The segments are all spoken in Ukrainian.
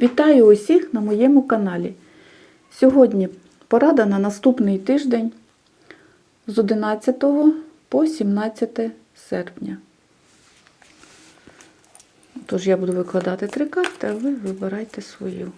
Вітаю усіх на моєму каналі. Сьогодні порада на наступний тиждень з 11 по 17 серпня. Тож я буду викладати три карти, а ви вибирайте свою.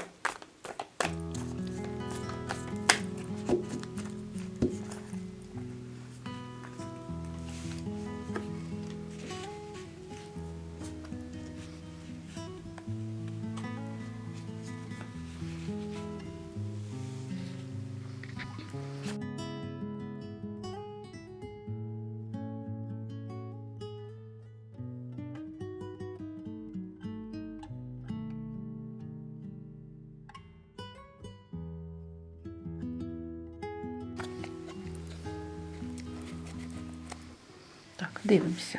Так, дивимося.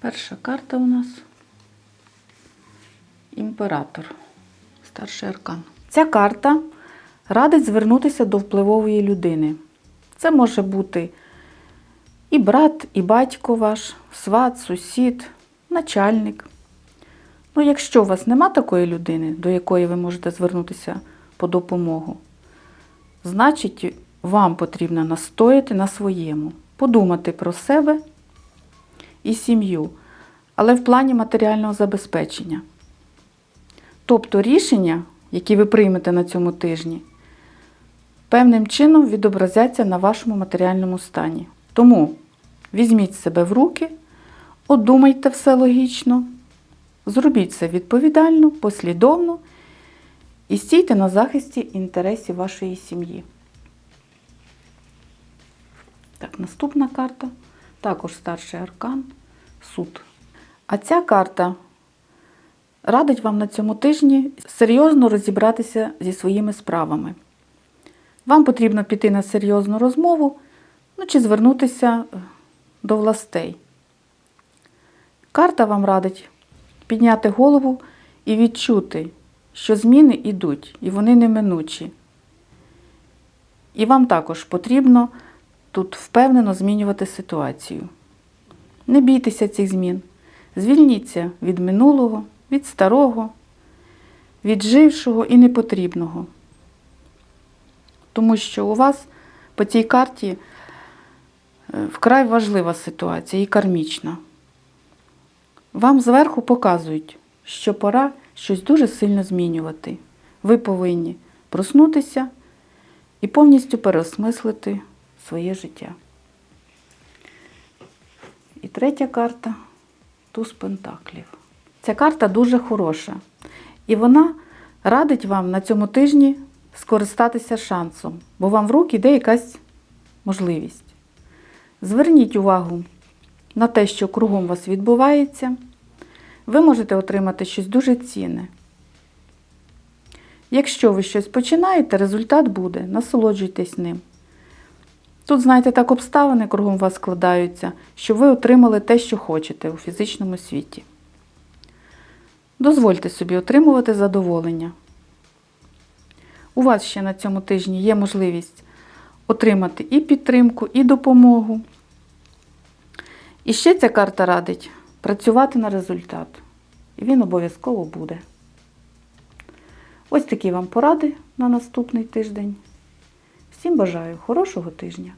Перша карта у нас імператор. Старший аркан. Ця карта радить звернутися до впливової людини. Це може бути і брат, і батько ваш, сват, сусід, начальник. Ну, якщо у вас нема такої людини, до якої ви можете звернутися по допомогу, значить, вам потрібно настояти на своєму, подумати про себе і сім'ю, але в плані матеріального забезпечення. Тобто рішення, які ви приймете на цьому тижні, певним чином відобразяться на вашому матеріальному стані. Тому візьміть себе в руки, одумайте все логічно, зробіть це відповідально, послідовно і стійте на захисті інтересів вашої сім'ї. Так, наступна карта. Також старший аркан, суд. А ця карта радить вам на цьому тижні серйозно розібратися зі своїми справами. Вам потрібно піти на серйозну розмову, ну чи звернутися до властей. Карта вам радить підняти голову і відчути, що зміни йдуть, і вони неминучі. І вам також потрібно тут впевнено змінювати ситуацію. Не бійтеся цих змін. Звільніться від минулого, від старого, від жившого і непотрібного. Тому що у вас по цій карті е, вкрай важлива ситуація і кармічна. Вам зверху показують, що пора щось дуже сильно змінювати. Ви повинні проснутися і повністю переосмислити своє життя. І третя карта туз пентаклів. Ця карта дуже хороша. І вона радить вам на цьому тижні скористатися шансом, бо вам в руки йде якась можливість. Зверніть увагу на те, що кругом вас відбувається. Ви можете отримати щось дуже цінне. Якщо ви щось починаєте, результат буде, насолоджуйтесь ним. Тут, знаєте, так обставини кругом вас складаються, щоб ви отримали те, що хочете у фізичному світі. Дозвольте собі отримувати задоволення. У вас ще на цьому тижні є можливість отримати і підтримку, і допомогу. І ще ця карта радить працювати на результат. І він обов'язково буде. Ось такі вам поради на наступний тиждень. Всім бажаю хорошого тижня!